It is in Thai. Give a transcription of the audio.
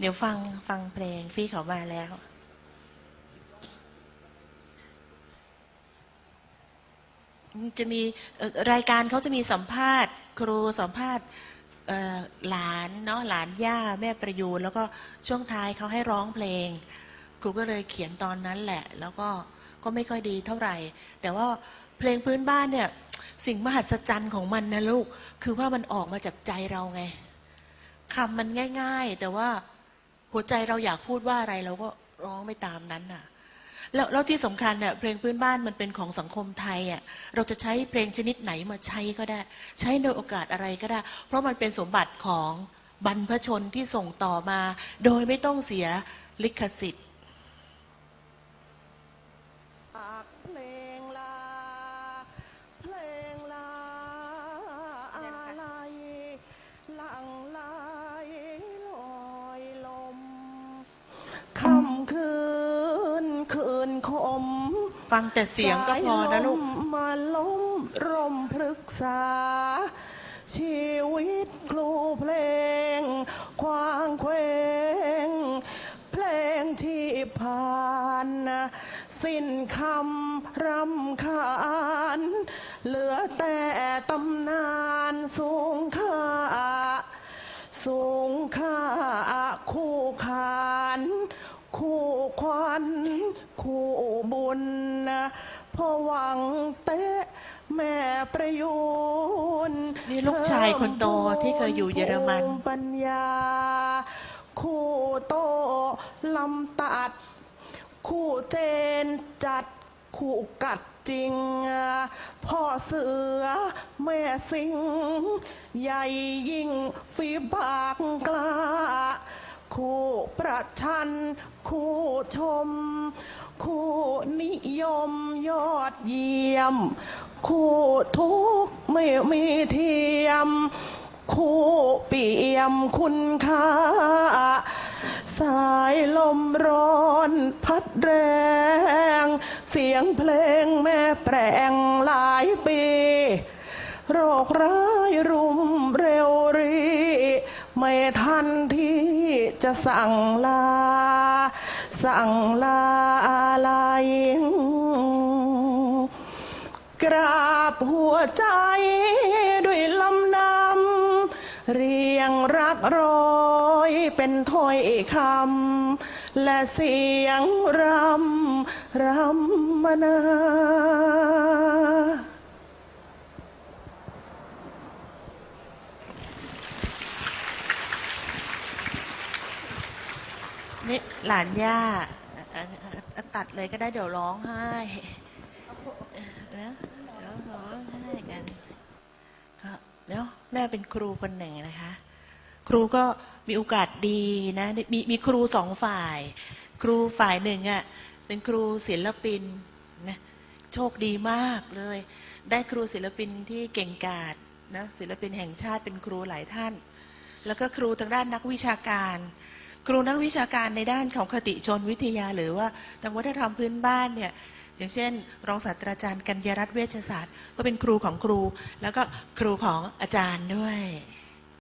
เดี๋ยวฟังฟังเพลงพี่เขามาแล้วจะมีรายการเขาจะมีสัมภาษณ์ ครูสัมภาษณ์หลานเนาะหลานย่าแม่ประยูนแล้วก็ช่วงท้ายเขาให้ร้องเพลง ครูก็เลยเขียนตอนนั้นแหละ แล้วก็ก็ไม่ค่อยดีเท่าไหร่ แต่ว่าเพลงพื้นบ้านเนี่ยสิ่งมหัศจรรย์ของมันนะลูก คือว่ามันออกมาจากใจเราไงคำมันง่าย ๆ แต่ว่า หัวใจเราอยากพูดว่าอะไรเราก็ร้องไม่ตามนั้นน่ะแล้วแล้วที่สำคัญเนี่ยเพลงพื้นบ้านมันเป็นของสังคมไทยอะเราจะใช้เพลงชนิดไหนมาใช้ก็ได้ ใช้ในโอกาสอะไรก็ได้ เพราะมันเป็นสมบัติของบรรพชนที่ส่งต่อมา โดยไม่ต้องเสียลิขสิทธิ์ปากเพลง ฟังแต่เสียงก็พอนะลูก สายมมาล้มรมพฤกษา ชีวิตครูเพลง ควางเควง เพลงที่ผ่านนะสิ้นคำรำคาญ เหลือแต่ตำนานสูงค่า สูงค่าคู่ข พอหวังเตะแม่ประยูนนี่ลูกชายคนโตที่เคยอยู่เยอรมัน ภูปัญญา คู่โตลำตัด คู่เจนจัด คู่กัดจริง พ่อเสือ แม่สิงใหญ่ยิ่งฝีบากกล้า คู่ประชัน คู่ชม คู่นิยม ยอดเยี่ยม คู่ทุกข์ไม่มีเทียม คู่เปี่ยมคุณค่า สายลมร้อนพัดแรง เสียงเพลงแม่แปลงหลายปี โรคร้ายรุมเร็วรี ไม่ทันที่จะสั่งลา สั่งลาอะไรก ราบหัวใจด้วยลำนำเรียงรักร้อยเป็นถ้อยคำและเสียงรำรำมนา นี่หลานย่าตัดเลยก็ได้เดี๋ยวร้องไห้นะเดี๋ยวร้องไห้กันก็เดี๋ยวแม่เป็นครูคนหนึ่งนะคะ ครูก็มีโอกาสดีนะ มีมีครูสองฝ่าย ครูฝ่ายหนึ่งอะเป็นครูศิลปินนะโชคดีมากเลย ได้ครูศิลปินที่เก่งกาจนะศิลปินแห่งชาติเป็นครูหลายท่าน แล้วก็ครูทางด้านนักวิชาการครูนักวิชาการในด้านของคติชนวิทยาหรือว่าทางวัฒนธรรมพื้นบ้านเนี่ย อย่างเช่น รองศาสตราจารย์กัญญารัตน์เวชศาสตร์ ก็เป็นครูของครู แล้วก็ครูของอาจารย์ด้วย